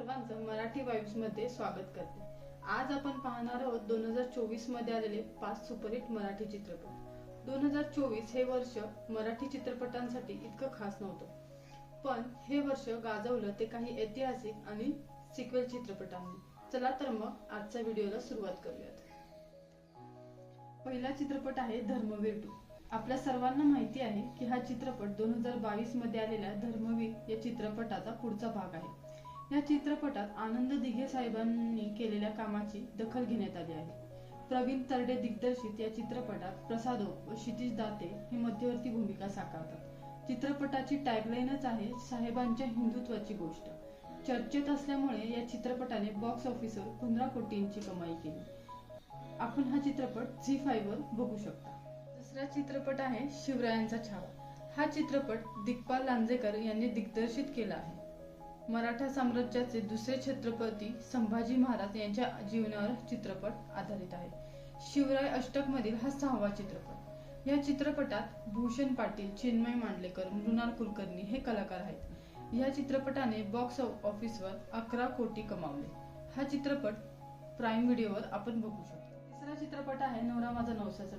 सर्वांचं मराठी वाईब्समध्ये स्वागत करते. आज आपण पाहणार आहोत दोन हजार चोवीसमध्ये आलेले पाच सुपरहिट मराठी चित्रपट. दोन हजार चोवीस हे वर्ष मराठी चित्रपटांसाठी इतकं खास नव्हतं. पण हे वर्ष गाजवलं ते काही ऐतिहासिक आणि सिक्वेल चित्रपटांनी. चला तर मग आजच्या व्हिडिओला सुरुवात करूयात. पहिला चित्रपट आहे धर्मवीर टू. आपल्या सर्वांना माहिती आहे की हा चित्रपट दोन हजार बावीसमध्ये आलेल्या धर्मवीर या चित्रपटाचा पुढचा भाग आहे. या चित्रपटात आनंद दिघे साहेबांनी केलेल्या कामाची दखल घेण्यात आली आहे. प्रवीण तरडे दिग्दर्शित या चित्रपटात प्रसादो व क्षितिज दाते हे मध्यवर्ती भूमिका साकारतात. चित्रपटाची टॅगलाईनच आहे साहेबांच्या हिंदुत्वाची गोष्ट. चर्चेत असल्यामुळे या चित्रपटाने बॉक्स ऑफिसवर पंधरा कोटींची कमाई केली. आपण हा चित्रपट झी फाईव्ह वर बघू शकता. दुसरा चित्रपट आहे शिवरायांचा छावा. हा चित्रपट दिग्पाल लांजेकर यांनी दिग्दर्शित केला आहे. मराठा साम्राज्याचे दुसरे छत्रपती संभाजी महाराज यांच्या जीवनावर चित्रपट आधारित आहे. शिवराय अष्टक मधील हा सहावा चित्रपट. या चित्रपटात भूषण पाटील चिन्मय मांडलेकर मृणाल कुलकर्णी हे कलाकार आहेत. या चित्रपटाने बॉक्स ऑफिसवर अकरा कोटी कमावले. हा चित्रपट प्राईम व्हिडिओवर आपण बघू शकतो. तिसरा चित्रपट आहे नवरा माझा नवसाचा.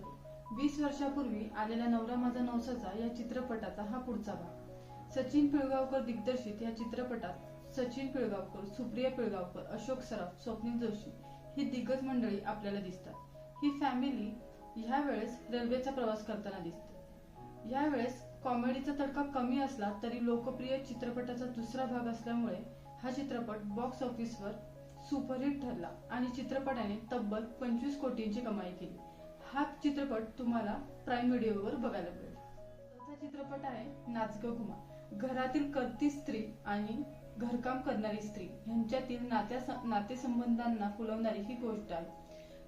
वीस वर्षापूर्वी आलेल्या नवरा माझा नवसाचा या चित्रपटाचा हा पुढचा भाग. सचिन पिळगावकर दिग्दर्शित या चित्रपटात सचिन पिळगावकर सुप्रिया पिळगावकर अशोक सराफ स्वप्नील जोशी ही दिग्गज मंडळी आपल्याला दिसतात. ही फॅमिली ह्या वेळेस रेल्वेचा प्रवास करताना दिसते. यावेळेस कॉमेडीचा तडका कमी असला तरी लोकप्रिय चित्रपटाचा दुसरा भाग असल्यामुळे हा चित्रपट बॉक्स ऑफिसवर सुपरहिट ठरला आणि चित्रपटाने तब्बल पंचवीस कोटींची कमाई केली. हा चित्रपट तुम्हाला प्राईम व्हिडिओवर बघायला मिळेल. चौथा चित्रपट आहे नाचगं घुमा घरातील करती स्त्री आणि घरकाम करणारी स्त्री यांच्यातील नात्या नातेसंबंधांना फुलवणारी ही गोष्ट आहे.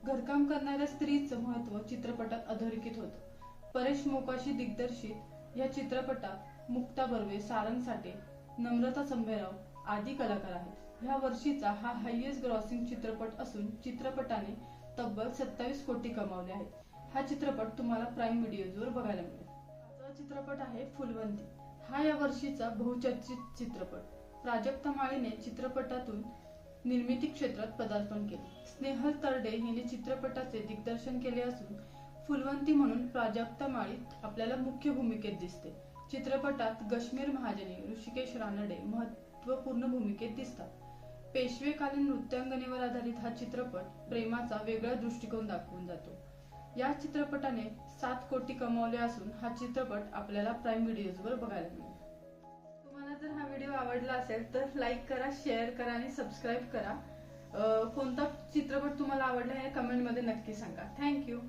घरकाम करणाऱ्या स्त्रीचं महत्त्व चित्रपटात अधोरेखित होतं. परेश मोकाशी दिग्दर्शित या चित्रपटात मुक्ता बर्वे सारंग साठे नम्रता संभेराव आदी कलाकार आहेत. या वर्षीचा हा हायएस्ट ग्रॉसिंग चित्रपट असून चित्रपटाने तब्बल सत्तावीस कोटी कमावले आहेत. हा चित्रपट तुम्हाला प्राईम व्हिडिओजवर बघायला मिळेल. चित्रपट आहे फुलवंती. हा या वर्षीचा बहुचर्चित चित्रपट. प्राजक्ता माळीने चित्रपटातून निर्मिती क्षेत्रात पदार्पण केले. स्नेहल तरडे हिने चित्रपटाचे दिग्दर्शन केले असून फुलवंती म्हणून प्राजक्ता माळीत आपल्याला मुख्य भूमिकेत दिसते. चित्रपटात गश्मीर महाजनी ऋषिकेश रानडे महत्त्वपूर्ण भूमिकेत दिसतात. पेशवेकालीन नृत्यांगनेवर आधारित हा चित्रपट प्रेमाचा वेगळा दृष्टिकोन दाखवून जातो. या चित्रपटाने सात कोटी कमावले असून हा चित्रपट आपल्याला प्राईम व्हिडिओजवर बघायला मिळेल. तुम्हाला जर हा व्हिडिओ आवडला असेल तर लाईक करा शेअर करा आणि सबस्क्राईब करा. कोणता चित्रपट तुम्हाला आवडला हे कमेंटमध्ये नक्की सांगा. थँक्यू